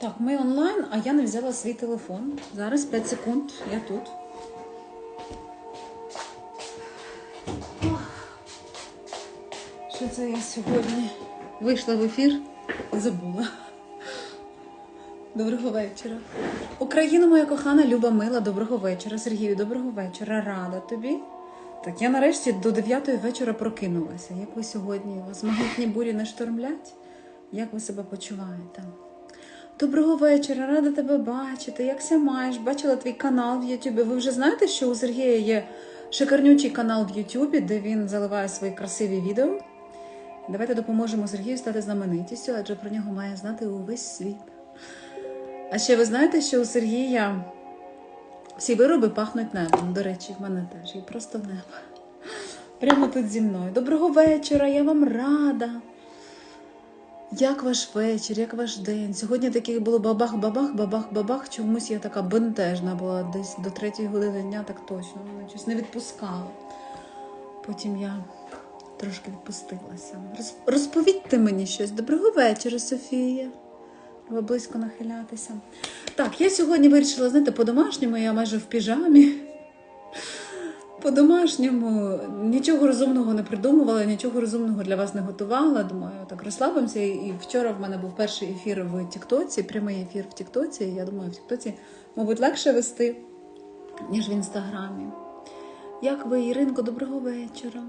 Так, ми онлайн, а я не взяла свій телефон. Зараз 5 секунд, я тут. Що це я сьогодні вийшла в ефір і забула. Доброго вечора. Україна, моя кохана, Люба Мила, доброго вечора. Сергію, доброго вечора. Рада тобі. Так, я нарешті до 9 вечора прокинулася. Як ви сьогодні? Вас магнітні бурі не штормлять? Як ви себе почуваєте? Доброго вечора, рада тебе бачити. Якся маєш? Бачила твій канал в Ютубі. Ви вже знаєте, що у Сергія є шикарнючий канал в Ютубі, де він заливає свої красиві відео. Давайте допоможемо Сергію стати знаменитістю, адже про нього має знати увесь світ. А ще ви знаєте, що у Сергія всі вироби пахнуть небом. До речі, в мене теж і просто небо. Прямо тут зі мною. Доброго вечора, я вам рада. Як ваш вечір, як ваш день? Сьогодні таких було бабах-бабах, бабах-бабах. Чомусь я така бентежна була десь до третьої години дня, так точно. Мене щось не відпускало. Потім я трошки відпустилася. Роз- Розповідьте мені щось. Доброго вечора, Софія. Ви близько нахилятися. Так, я сьогодні вирішила, знаєте, по-домашньому, я майже в піжамі. По-домашньому нічого розумного не придумувала, нічого розумного для вас не готувала. Думаю, так розслабимося. І- вчора в мене був перший ефір в Тіктоці, прямий ефір в Тіктоці. Я думаю, в Тіктоці, мабуть, легше вести, ніж в інстаграмі. Як ви, Іринко, доброго вечора.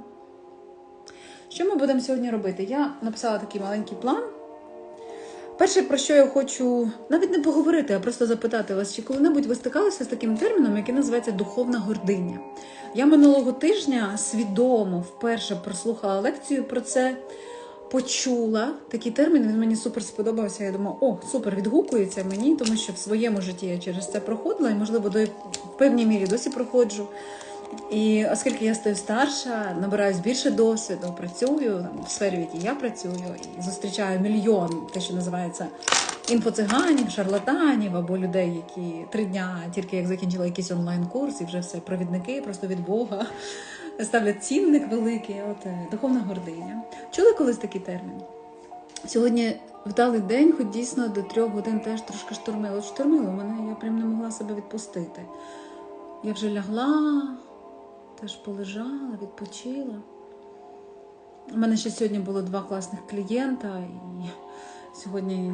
Що ми будемо сьогодні робити? Я написала такий маленький план. Перше, про що я хочу навіть не поговорити, а просто запитати вас, чи коли-небудь ви стикалися з таким терміном, який називається духовна гординя. Я минулого тижня свідомо вперше прослухала лекцію про це, почула такий термін. Він мені супер сподобався. Я думаю, о, супер відгукується мені, тому що в своєму житті я через це проходила і, можливо, до певній мірі досі проходжу. І оскільки я стаю старша, набираюсь більше досвіду, працюю в сфері, в якій я працюю, і зустрічаю мільйон, те, що називається інфоциганів, шарлатанів або людей, які три дня тільки як закінчили якийсь онлайн-курс, і вже все провідники просто від Бога ставлять цінник великий. От е, духовна гординя. Чули колись такий термін? Сьогодні вдалий день, хоч дійсно до трьох годин теж трошки штормило. От Штормило мене, я прям не могла себе відпустити. Я вже лягла, теж полежала, відпочила. У мене ще сьогодні було два класних клієнта, і сьогодні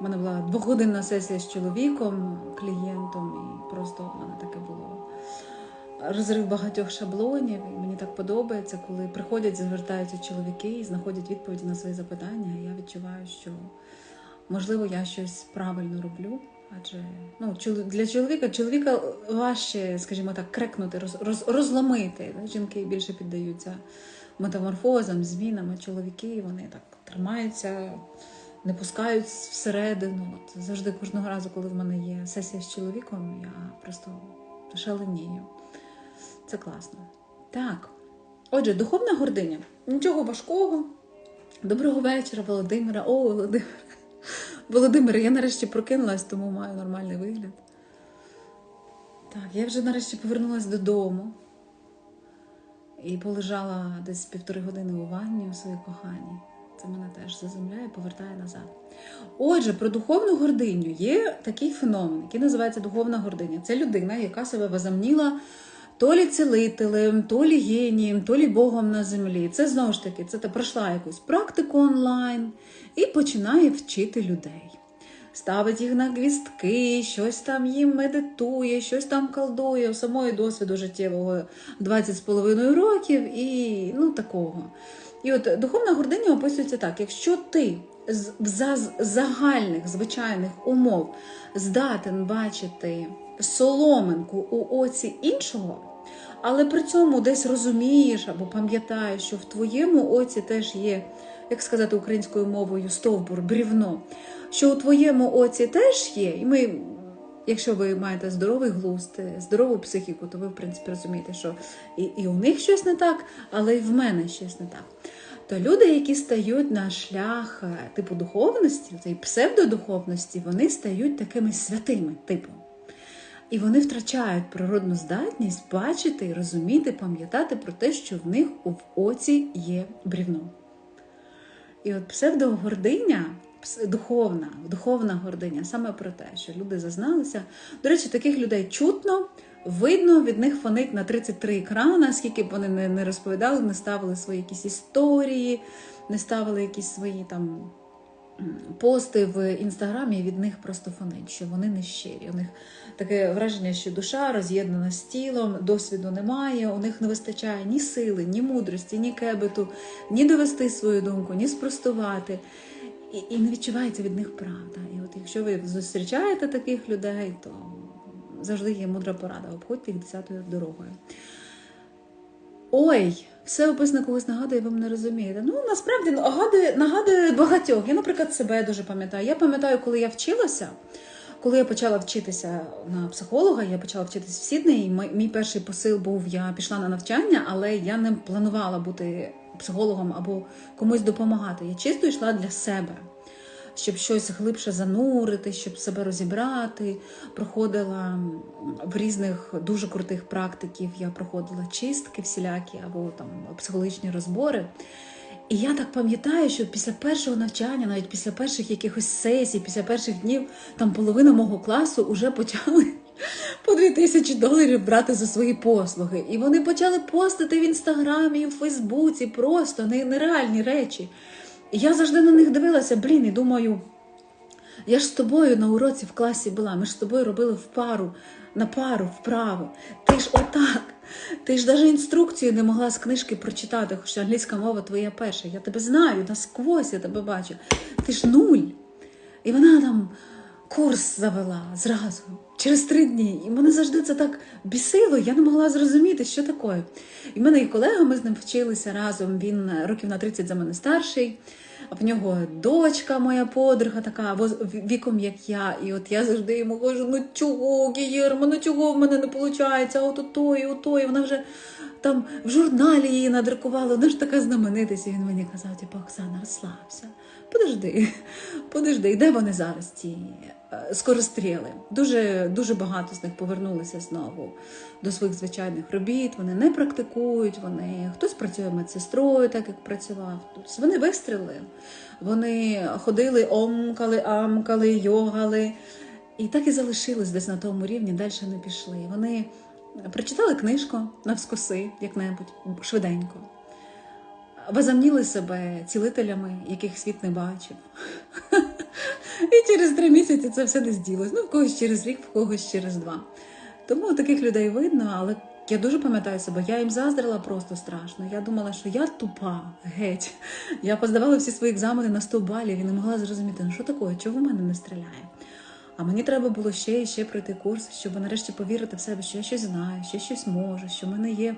в мене була двогодинна сесія з чоловіком, клієнтом, і просто в мене таке було розрив багатьох шаблонів. І мені так подобається, коли приходять, звертаються чоловіки і знаходять відповіді на свої запитання. Я відчуваю, що можливо я щось правильно роблю. Адже ну, для чоловіка чоловіка важче, скажімо так, крекнути, роз, роз, розломити. Жінки більше піддаються метаморфозам, змінам, а чоловіки вони так тримаються, не пускають всередину. От завжди кожного разу, коли в мене є сесія з чоловіком, я просто шаленію. Це класно. Так. Отже, духовна гординя. Нічого важкого. Доброго вечора, Володимира. О, Володимир. Володимир, я нарешті прокинулась, тому маю нормальний вигляд. Так, я вже нарешті повернулася додому і полежала десь півтори години у ванні у своїй коханій. Це мене теж заземляє, повертає назад. Отже, про духовну гординю є такий феномен, який називається духовна гординя. Це людина, яка себе возомніла то лі цілителем, то лі генієм, то лі Богом на землі. Це знову ж таки, це та пройшла якусь практику онлайн і починає вчити людей. Ставить їх на гвістки, щось там їм медитує, щось там колдує, у самої досвіду життєвого 20 з половиною років і ну такого. І от духовна гординя описується так: якщо ти з загальних звичайних умов здатен бачити соломинку у оці іншого, але при цьому десь розумієш або пам'ятаєш, що в твоєму оці теж є, як сказати українською мовою, стовбур, брівно, що у твоєму оці теж є, і ми. Якщо ви маєте здоровий глузд, здорову психіку, то ви, в принципі, розумієте, що і, і у них щось не так, але і в мене щось не так. То люди, які стають на шлях е, типу духовності, цієї псевдодуховності, вони стають такими святими типом. І вони втрачають природну здатність бачити розуміти, пам'ятати про те, що в них в оці є брівно. І от псевдогординя пс- духовна, духовна гординя, саме про те, що люди зазналися. До речі, таких людей чутно, видно, від них фонить на 33 екрана, скільки б вони не, розповідали, не ставили свої якісь історії, не ставили якісь свої там пости в інстаграмі, від них просто фонить, що вони не щирі. У них таке враження, що душа роз'єднана з тілом, досвіду немає, у них не вистачає ні сили, ні мудрості, ні кебету, ні довести свою думку, ні спростувати. І, і не відчувається від них правда. І от якщо ви зустрічаєте таких людей, то завжди є мудра порада. Обходьте їх десятою дорогою. Ой, все описано когось нагадує, ви мене розумієте. Ну насправді нагадує, нагадує багатьох. Я, наприклад, себе дуже пам'ятаю. Я пам'ятаю, коли я вчилася. Коли я почала вчитися на психолога, я почала вчитися в Сіднеї. Мій, перший посил був: я пішла на навчання, але я не планувала бути психологом або комусь допомагати. Я чисто йшла для себе, щоб щось глибше занурити, щоб себе розібрати. Проходила в різних дуже крутих практиків. Я проходила чистки всілякі або там психологічні розбори. І я так пам'ятаю, що після першого навчання, навіть після перших якихось сесій, після перших днів, там половина мого класу вже почали по дві тисячі доларів брати за свої послуги. І вони почали постити в інстаграмі, і в Фейсбуці просто нереальні речі. І я завжди на них дивилася, блін, і думаю, я ж з тобою на уроці в класі була, ми ж з тобою робили в пару, на пару, вправо. Ти ж отак. Ти ж навіть інструкцію не могла з книжки прочитати, хоча англійська мова твоя перша. Я тебе знаю, насквозь я тебе бачу. Ти ж нуль. І вона там курс завела зразу, через три дні. І мене завжди це так бісило, я не могла зрозуміти, що таке. І в мене є колега, ми з ним вчилися разом. Він років на 30 за мене старший. В нього дочка, моя подруга, така або віком, як я. І от я завжди йому кажу: ну чого, Гієрмо, ну чого в мене не виходить? От отої, отої. Вона вже там в журналі її надрукувала, вона ж така знаменитість. І він мені казав, типу, Оксана, розслабся. Подожди, подожди, і де вони зараз, е, скоростріли? Дуже, дуже багато з них повернулися знову до своїх звичайних робіт. Вони не практикують, вони хтось працює медсестрою, так як працював. Тобто вони вистрілили, вони ходили, омкали, амкали, йогали. І так і залишились десь на тому рівні, далі не пішли. Вони прочитали книжку навскоси, як-небудь, швиденько. Возомніли себе цілителями, яких світ не бачив. І через три місяці це все не зділось. Ну, в когось через рік, в когось через два. Тому таких людей видно, але я дуже пам'ятаю себе, я їм заздрила просто страшно. Я думала, що я тупа, геть. Я поздавала всі свої екзамени на 100 балів і не могла зрозуміти, ну що таке, чого в мене не стріляє. А мені треба було ще і ще пройти курс, щоб нарешті повірити в себе, що я щось знаю, що я щось можу, що в мене є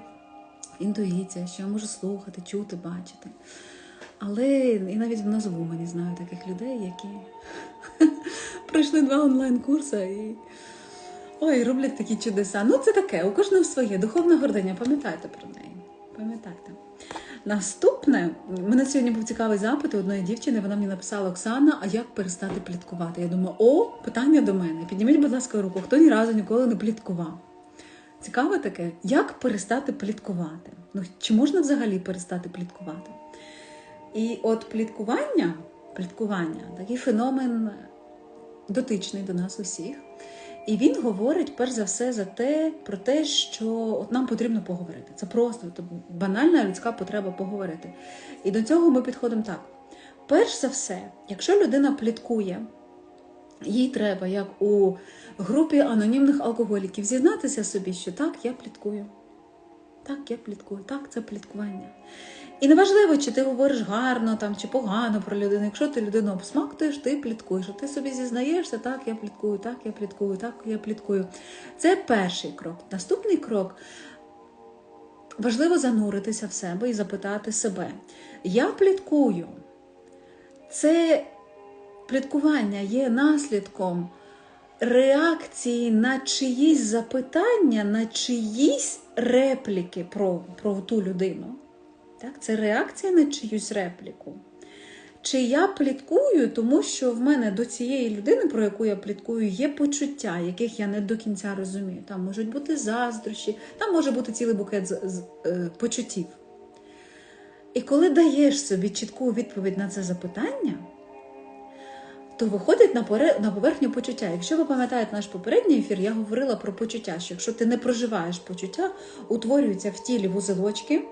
інтуїція, що я можу слухати, чути, бачити. Але і навіть в назву мені знаю таких людей, які пройшли два онлайн-курси і ой, роблять такі чудеса. Ну, це таке, у кожного своє. Духовна гординя, пам'ятайте про неї. Пам'ятайте. Наступне, мене сьогодні був цікавий запит у одної дівчини. Вона мені написала Оксана, а як перестати пліткувати? Я думаю, о, питання до мене. Підніміть, будь ласка, руку, хто ні разу ніколи не пліткував. Цікаве таке, як перестати пліткувати? Ну, чи можна взагалі перестати пліткувати? І от пліткування, пліткування такий феномен дотичний до нас усіх. І він говорить перш за все за те, про те, що от нам потрібно поговорити. Це просто от, банальна людська потреба поговорити. І до цього ми підходимо так. Перш за все, якщо людина пліткує, їй треба, як у групі анонімних алкоголіків, зізнатися собі, що так, я пліткую. Так, я пліткую, так, це пліткування. І неважливо, чи ти говориш гарно там, чи погано про людину. Якщо ти людину обсмактуєш, ти пліткуєш. А ти собі зізнаєшся, так, я пліткую, так, я пліткую, так, я пліткую. Це перший крок. Наступний крок важливо зануритися в себе і запитати себе: я пліткую. Це пліткування є наслідком реакції на чиїсь запитання, на чиїсь репліки про, про ту людину. Так? Це реакція на чиюсь репліку. Чи я пліткую, тому що в мене до цієї людини, про яку я пліткую, є почуття, яких я не до кінця розумію. Там можуть бути заздрощі, там може бути цілий букет з, з, е, почуттів. І коли даєш собі чітку відповідь на це запитання, то виходить на, на поверхню почуття. Якщо ви пам'ятаєте наш попередній ефір, я говорила про почуття, що якщо ти не проживаєш почуття, утворюються в тілі вузелочки,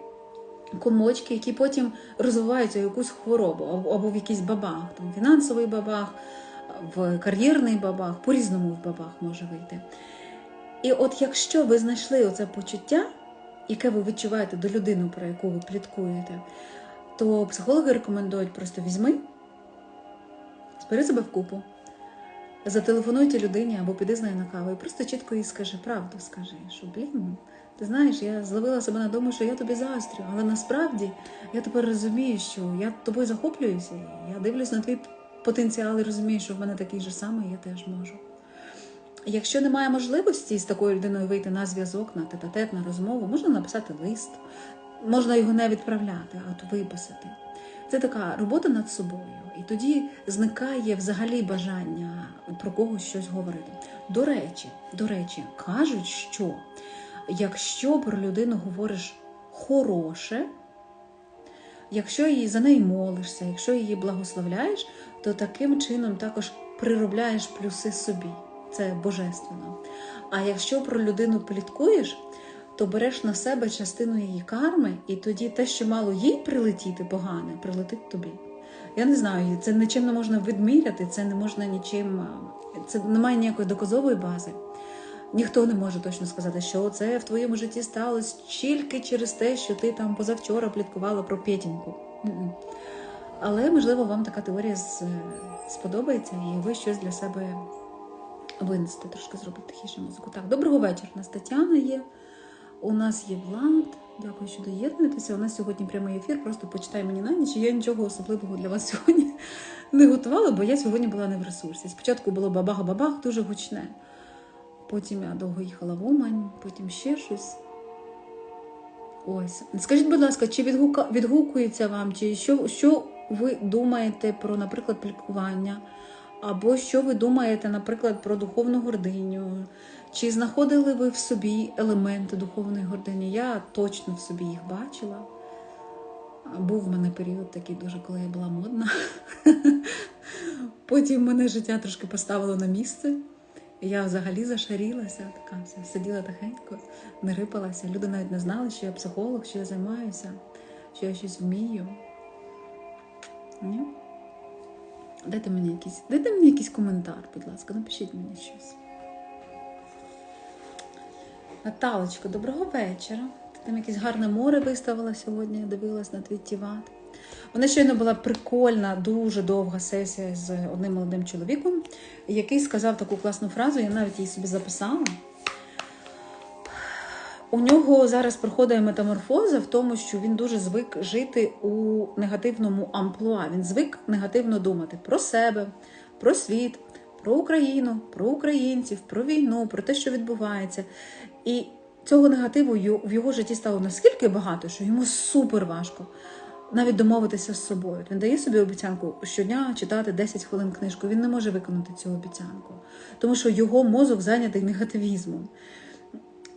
комочки, які потім розвиваються в якусь хворобу або в якийсь бабах, там фінансовий бабах, в кар'єрний бабах, по-різному в бабах може вийти. І от якщо ви знайшли оце почуття, яке ви відчуваєте до людини, про яку ви пліткуєте, то психологи рекомендують просто візьми, збери себе в купу, зателефонуйте людині або піди з нею на каву і просто чітко їй скажи правду, скажи, що блін, ти знаєш, я зловила себе на думку, що я тобі заздрю, але насправді я тепер розумію, що я тобою захоплююся, я дивлюсь на твій потенціал і розумію, що в мене такий же самий, я теж можу. Якщо немає можливості з такою людиною вийти на зв'язок, на тет-а-тет, на розмову, можна написати лист, можна його не відправляти, а то виписати. Це така робота над собою. І тоді зникає взагалі бажання про когось щось говорити. До речі, до речі, кажуть, що якщо про людину говориш хороше, якщо її за неї молишся, якщо її благословляєш, то таким чином також приробляєш плюси собі. Це божественно. А якщо про людину пліткуєш, то береш на себе частину її карми, і тоді те, що мало їй прилетіти погане, прилетить тобі. Я не знаю, це нічим не можна відміряти, це не можна нічим, це немає ніякої доказової бази. Ніхто не може точно сказати, що це в твоєму житті сталося тільки через те, що ти там позавчора пліткувала про Петіньку. М-м. Але можливо вам така теорія сподобається, і ви щось для себе винести, трошки зробити тихіше музику. Так, доброго вечора. У нас Тетяна є. У нас є Влад. Дякую, що доєднуєтеся. У нас сьогодні прямий ефір. Просто почитай мені на ніч. Я нічого особливого для вас сьогодні не готувала, бо я сьогодні була не в ресурсі. Спочатку було бабах-бабах, дуже гучне. Потім я довго їхала в Умань, потім ще щось. Ось. Скажіть, будь ласка, чи відгука... відгукується вам, чи що, що ви думаєте про, наприклад, плікування? Або що ви думаєте, наприклад, про духовну гординю? Чи знаходили ви в собі елементи духовної гордині? Я точно в собі їх бачила. Був в мене період такий дуже, коли я була модна. Потім мене життя трошки поставило на місце. Я взагалі зашарілася, така вся, сиділа тихенько, не рипалася. Люди навіть не знали, що я психолог, що я займаюся, що я щось вмію. Ні? Дайте мені якийсь, дайте мені якийсь коментар, будь ласка, напишіть мені щось. Наталочко, доброго вечора. Ти там якесь гарне море виставила сьогодні, я дивилась на твій тіват. Мене щойно була прикольна, дуже довга сесія з одним молодим чоловіком, який сказав таку класну фразу, я навіть її собі записала. У нього зараз проходить метаморфоза в тому, що він дуже звик жити у негативному амплуа. Він звик негативно думати про себе, про світ, про Україну, про українців, про війну, про те, що відбувається. І цього негативу в його житті стало наскільки багато, що йому супер важко навіть домовитися з собою. Він дає собі обіцянку щодня читати 10 хвилин книжку. Він не може виконати цю обіцянку, тому що його мозок зайнятий негативізмом.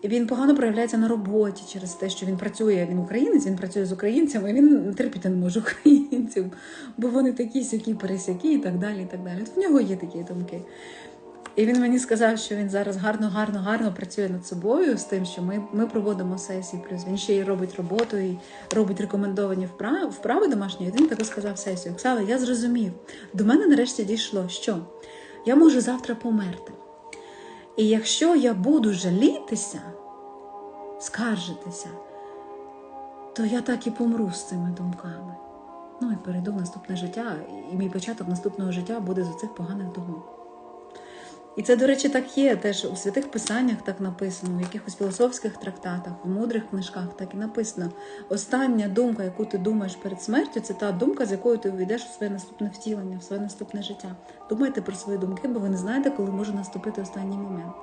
Він погано проявляється на роботі через те, що він працює, він українець, він працює з українцями, він терпіти не може українців, бо вони такі сякі, пересякі і так далі. і так далі. От в нього є такі думки. І він мені сказав, що він зараз гарно, гарно, гарно працює над собою з тим, що ми, ми проводимо сесії, плюс він ще й робить роботу і робить рекомендовані вправи, вправи домашні. І він таки сказав сесію. Оксана, я зрозумів. До мене нарешті дійшло, що я можу завтра померти. І якщо я буду жалітися, скаржитися, то я так і помру з цими думками. Ну і перейду в наступне життя, і мій початок наступного життя буде з оцих поганих думок. І це, до речі, так є. Теж у святих писаннях так написано, в якихось філософських трактатах, в мудрих книжках так і написано. Остання думка, яку ти думаєш перед смертю, це та думка, з якою ти увійдеш у своє наступне втілення, в своє наступне життя. Думайте про свої думки, бо ви не знаєте, коли може наступити останній момент.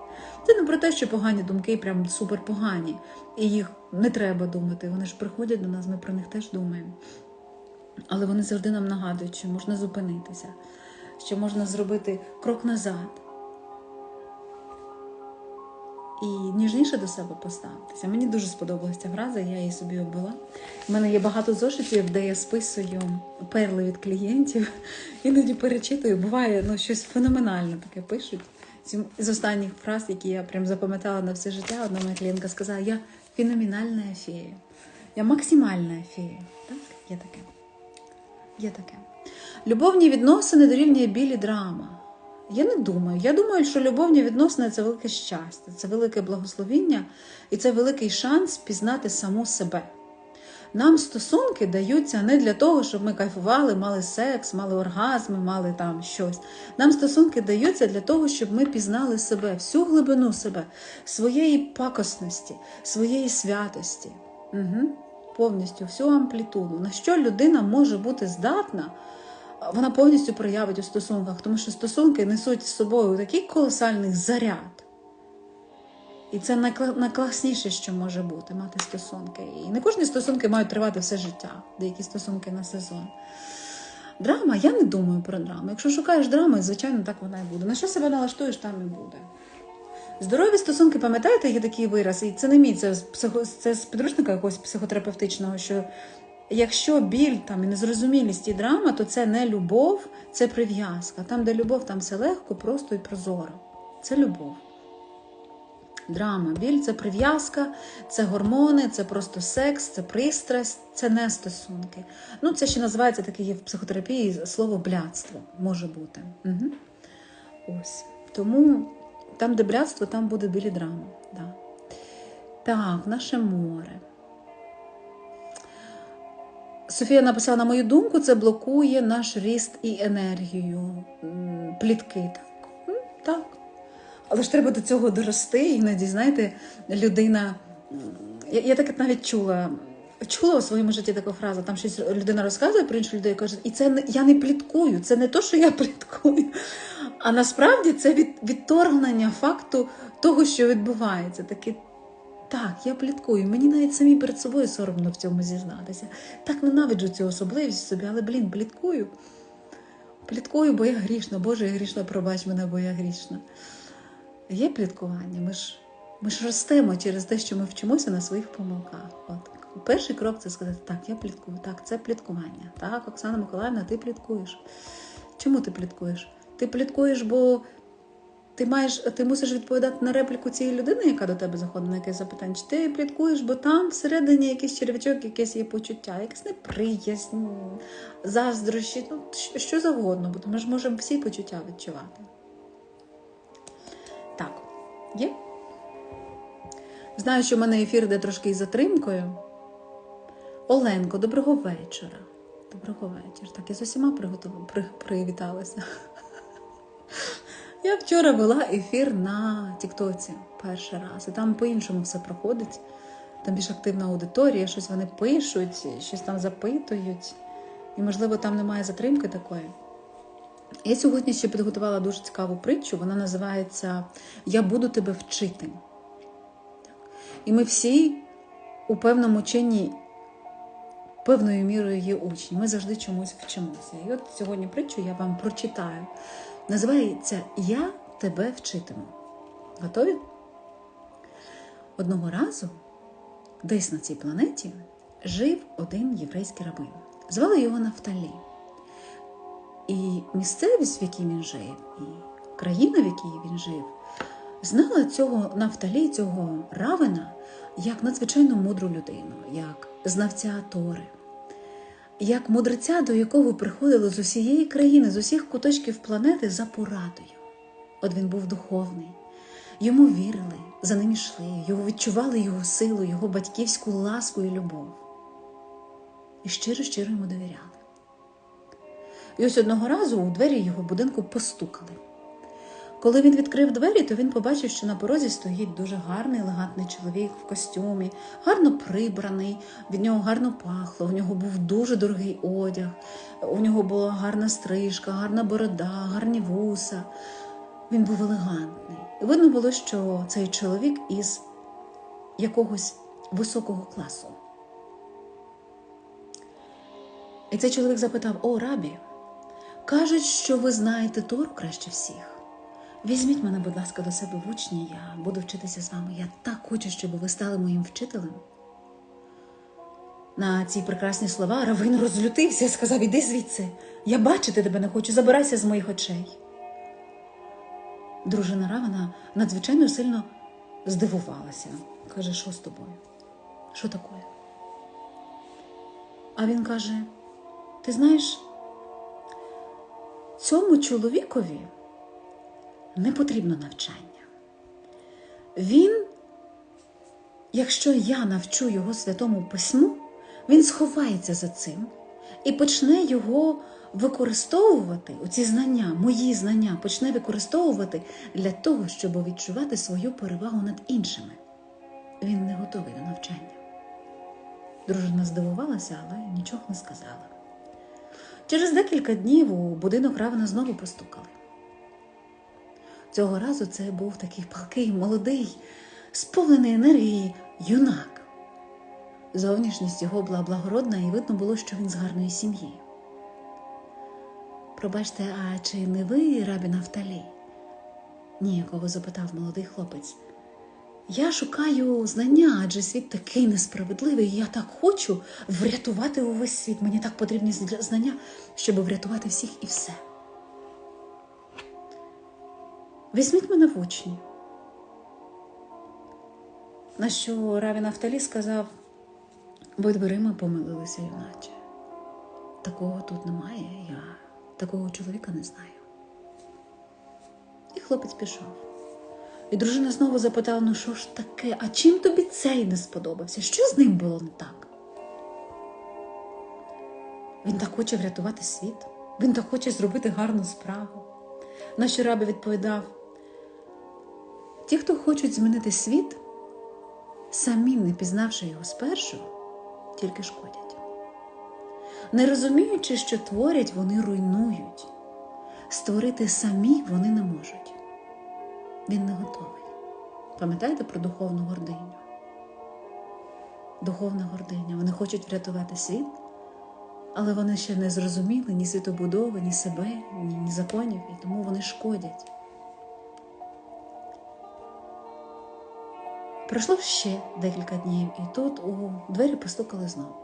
Це не про те, що погані думки прям супер погані, і їх не треба думати. Вони ж приходять до нас, ми про них теж думаємо. Але вони завжди нам нагадують, що можна зупинитися, що можна зробити крок назад. І ніжніше до себе поставитися. Мені дуже сподобалася ця фраза, я її собі обвела. У мене є багато зошитів, де я списую перли від клієнтів, іноді перечитую. Буває ну, щось феноменальне таке пишуть. З останніх фраз, які я прям запам'ятала на все життя, одна моя клієнтка сказала: я феноменальна фея. Я максимальна фея. Так, є таке. Є таке. Любовні відносини дорівнює білі драма. Я не думаю. Я думаю, що любовні відносини це велике щастя, це велике благословіння і це великий шанс пізнати саму себе. Нам стосунки даються не для того, щоб ми кайфували, мали секс, мали оргазми, мали там щось. Нам стосунки даються для того, щоб ми пізнали себе, всю глибину себе, своєї пакосності, своєї святості. Угу. Повністю всю амплітуду. На що людина може бути здатна, вона повністю проявить у стосунках, тому що стосунки несуть з собою такий колосальний заряд. І це найкласніше, що може бути, мати стосунки. І не кожні стосунки мають тривати все життя, деякі стосунки на сезон. Драма, я не думаю про драму. Якщо шукаєш драми, звичайно, так вона і буде. На що себе налаштуєш, там і буде. Здорові стосунки, пам'ятаєте, є такий вираз, і це не мій, це з, психо, це з підручника якогось психотерапевтичного, що якщо біль там і незрозумілість і драма, то це не любов, це прив'язка. Там, де любов, там все легко, просто і прозоро. Це любов. Драма, біль це прив'язка, це гормони, це просто секс, це пристрасть, це не стосунки. Ну, це ще називається таке є в психотерапії слово блядство може бути. Угу. Ось. Тому там, де блядство, там буде білі драми. Да. Так, наше море. Софія написала, на мою думку, це блокує наш ріст і енергію. Плітки. Так. Так. Але ж треба до цього дорости. Іноді, знаєте, людина. Я, я таке навіть чула. Чула у своєму житті таку фразу, там щось людина розказує про іншу людей, каже, і це не я не пліткую, це не то, що я пліткую. А насправді це від, відторгнення факту того, що відбувається. Таке, так, я пліткую. Мені навіть самі перед собою соромно в цьому зізнатися. Так ненавиджу цю особливість собі, але блін, пліткую. Пліткую, бо я грішна. Боже, я грішна, пробач мене, бо я грішна. Є пліткування. Ми ж, ми ж ростемо через те, що ми вчимося на своїх помилках. От. Перший крок це сказати, так, я пліткую, так, це пліткування. Так, Оксана Миколаївна, ти пліткуєш. Чому ти пліткуєш? Ти пліткуєш, бо ти маєш, ти мусиш відповідати на репліку цієї людини, яка до тебе заходить на якесь запитання. Чи ти пліткуєш, бо там всередині якийсь черв'ячок, якесь є почуття, якась неприязнь, заздрощі, ну що- завгодно, бо ми ж можемо всі почуття відчувати. Так, є? Знаю, що в мене ефір йде трошки із затримкою. Оленко, доброго вечора. Доброго вечора. Так, я з усіма приготувала, при, привіталася. Я вчора вела ефір на Тіктоці перший раз, і там по-іншому все проходить. Там більш активна аудиторія, щось вони пишуть, щось там запитують. І, можливо, там немає затримки такої. Я сьогодні ще підготувала дуже цікаву притчу. Вона називається Я буду тебе вчити. І ми всі у певному чині певною мірою є учні. Ми завжди чомусь вчимося. І от сьогодні притчу я вам прочитаю. Називається Я тебе вчитиму. Готові? Одного разу десь на цій планеті жив один єврейський рабин. Звали його Нафталі. І місцевість, в якій він жив, і країна, в якій він жив, знала цього Нафталі, цього равина, як надзвичайно мудру людину, як знавця Тори, як мудреця, до якого приходили з усієї країни, з усіх куточків планети за порадою. От він був духовний, йому вірили, за ним йшли, його відчували його силу, його батьківську ласку і любов. І щиро-щиро йому довіряли. І ось одного разу у двері його будинку постукали. Коли він відкрив двері, то він побачив, що на порозі стоїть дуже гарний елегантний чоловік в костюмі, гарно прибраний, від нього гарно пахло, у нього був дуже дорогий одяг, у нього була гарна стрижка, гарна борода, гарні вуса. Він був елегантний. І видно було, що цей чоловік із якогось високого класу. І цей чоловік запитав: О, рабі, кажуть, що ви знаєте Тору краще всіх. Візьміть мене, будь ласка, до себе в учні, я буду вчитися з вами. Я так хочу, щоб ви стали моїм вчителем. На ці прекрасні слова Равин розлютився і сказав: Іди звідси, я бачити тебе не хочу, забирайся з моїх очей. Дружина Равина надзвичайно сильно здивувалася. Каже, що з тобою? Що таке? А він каже: Ти знаєш, цьому чоловікові не потрібно навчання. Він, якщо я навчу його святому письму, він сховається за цим і почне його використовувати, оці знання, мої знання, почне використовувати для того, щоб відчувати свою перевагу над іншими. Він не готовий до навчання. Дружина здивувалася, але нічого не сказала. Через декілька днів у будинок Равена знову постукали. Цього разу це був такий палкий, молодий, сповнений енергії юнак. Зовнішність його була благородна, і видно було, що він з гарної сім'ї. Пробачте, а чи не ви рабі Нафталі? Ніяково запитав молодий хлопець. Я шукаю знання, адже світ такий несправедливий, і я так хочу врятувати увесь світ. Мені так потрібні знання, щоб врятувати всіх і все. Візьміть мене в учні. На що Раві Нафталі сказав, ви дверима помилилися, юначе. Такого тут немає, я такого чоловіка не знаю. І хлопець пішов. І дружина знову запитала: ну що ж таке, а чим тобі цей не сподобався? Що з ним було не так? Він так хоче врятувати світ, він так хоче зробити гарну справу. На що раби відповідав: ті, хто хочуть змінити світ, самі не пізнавши його спершу, тільки шкодять. Не розуміючи, що творять, вони руйнують. Створити самі вони не можуть. Він не готовий. Пам'ятаєте про духовну гординю? Духовна гординя. Вони хочуть врятувати світ, але вони ще не зрозуміли ні світобудови, ні себе, ні, ні законів, і тому вони шкодять. Пройшло ще декілька днів, і тут у двері постукали знову.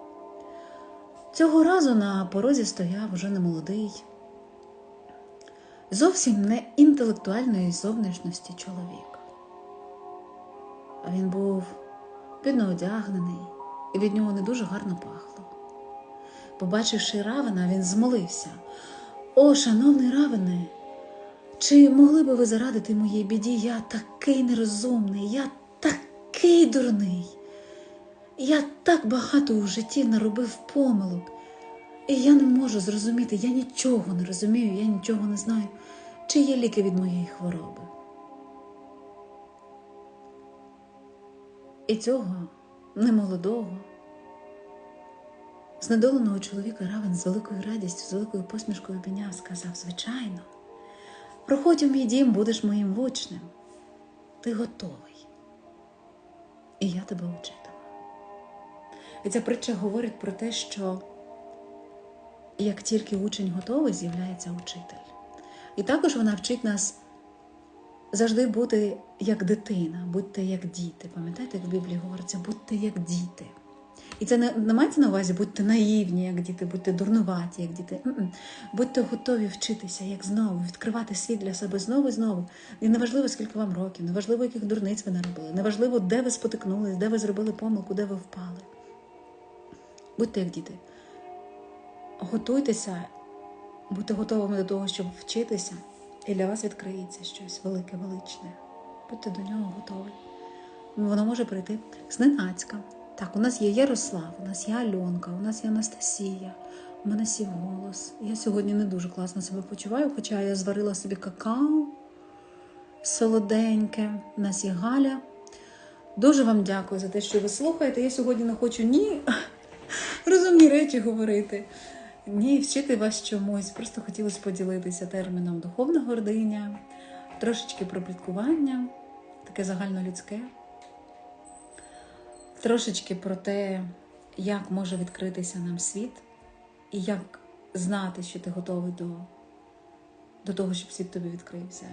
Цього разу на порозі стояв уже немолодий, зовсім не інтелектуальної зовнішності чоловік. А він був бідно одягнений, і від нього не дуже гарно пахло. Побачивши равена, він змолився. О, шановний равене, чи могли би ви зарадити моїй біді? Я такий нерозумний, я такий дурний. Я так багато у житті наробив помилок, і я не можу зрозуміти, я нічого не розумію, я нічого не знаю, чи є ліки від моєї хвороби. І цього немолодого, знедоленого чоловіка Равен з великою радістю, з великою посмішкою обійняв, сказав: звичайно, проходь у мій дім, будеш моїм вучнем. Ти готовий, і я тебе учитиму. І ця притча говорить про те, що як тільки учень готовий, з'являється учитель. І також вона вчить нас завжди бути як дитина, будьте як діти. Пам'ятаєте, як в Біблії говориться, будьте як діти. І це не, не мається на увазі, будьте наївні, як діти, будьте дурнуваті, як діти. М-м. Будьте готові вчитися, як знову, відкривати світ для себе знову і знову. І неважливо, скільки вам років, неважливо, яких дурниць ви наробили, неважливо, де ви спотикнулись, де ви зробили помилку, де ви впали. Будьте як діти. Готуйтеся, будьте готовими до того, щоб вчитися, і для вас відкриється щось велике, величне. Будьте до нього готові. Воно може прийти зненацька. Так, у нас є Ярослав, у нас є Альонка, у нас є Анастасія, у мене сів голос. Я сьогодні не дуже класно себе почуваю, хоча я зварила собі какао солоденьке. У нас є Галя. Дуже вам дякую за те, що ви слухаєте. Я сьогодні не хочу ні розумні речі говорити, ні вчити вас чомусь. Просто хотілося поділитися терміном духовна гординя, трошечки про пліткування, таке загальнолюдське, трошечки про те, як може відкритися нам світ, і як знати, що ти готовий до, до того, щоб світ тобі відкрився.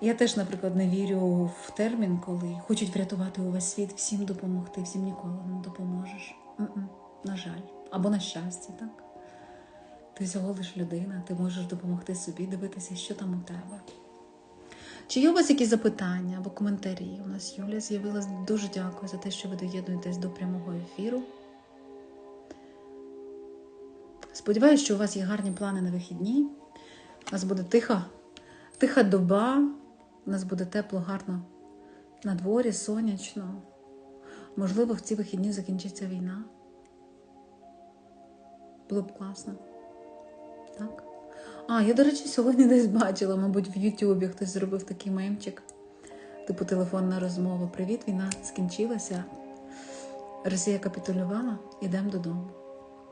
І Я теж, наприклад, не вірю в термін, коли хочуть врятувати увесь світ, всім допомогти, всім ніколи не допоможеш. М-м, На жаль. Або на щастя, так? Ти всього лиш людина, ти можеш допомогти собі, дивитися, що там у тебе. Чи є у вас якісь запитання або коментарі? У нас Юля з'явилась. Дуже дякую за те, що ви доєднуєтесь до прямого ефіру. Сподіваюся, що у вас є гарні плани на вихідні. У нас буде тиха, тиха доба, у нас буде тепло, гарно на дворі, сонячно. Можливо, в ці вихідні закінчиться війна. Було б класно. Так? А, я, до речі, сьогодні десь бачила, мабуть, в Ютубі хтось зробив такий мемчик. Типу телефонна розмова. Привіт, війна скінчилася. Росія капітулювала, ідемо додому.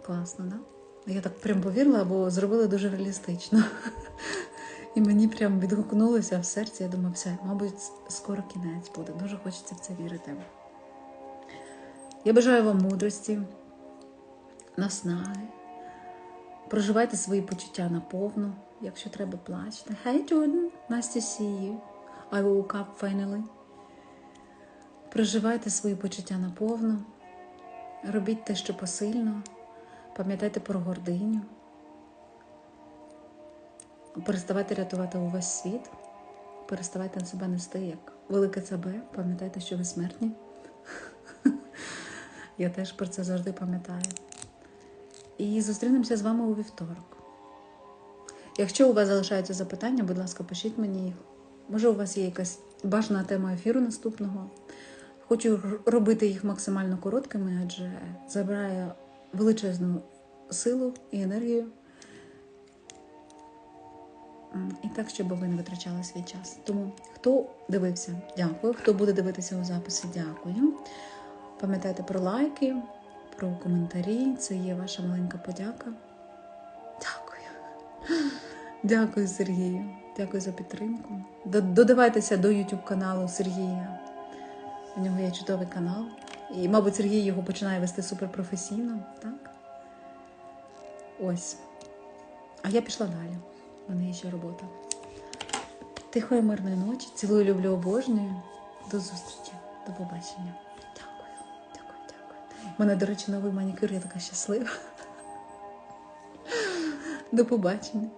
Класно, да? Я так прям повірила, бо зробили дуже реалістично. І мені прям відгукнулося в серці. Я думаю, все, мабуть, скоро кінець буде. Дуже хочеться в це вірити. Я бажаю вам мудрості, наснаги. Проживайте свої почуття наповну. Якщо треба, плачте. Hey, Jordan, nice to see you. I woke up finally. Проживайте свої почуття наповну. Робіть те, що посильно. Пам'ятайте про гординю. Переставайте рятувати увесь світ. Переставайте на себе нести як велике ЦБ. Пам'ятайте, що ви смертні. Я теж про це завжди пам'ятаю. І зустрінемося з вами у вівторок. Якщо у вас залишаються запитання, будь ласка, пишіть мені їх. Може, у вас є якась бажана тема ефіру наступного. Хочу робити їх максимально короткими, адже забирає величезну силу і енергію. І так, щоб ви не витрачали свій час. Тому хто дивився, дякую. Хто буде дивитися у записі, дякую. Пам'ятайте про лайки, про коментарі. Це є ваша маленька подяка. Дякую. Дякую, Сергію. Дякую за підтримку. Додавайтеся до YouTube каналу Сергія. У нього є чудовий канал. І, мабуть, Сергій його починає вести суперпрофесійно, так? Ось. А я пішла далі. У мене є ще робота. Тихої мирної ночі. Цілую, люблю, обожнюю. До зустрічі. До побачення. У мене, до речі, новий манікюр, я така щаслива. До побачення.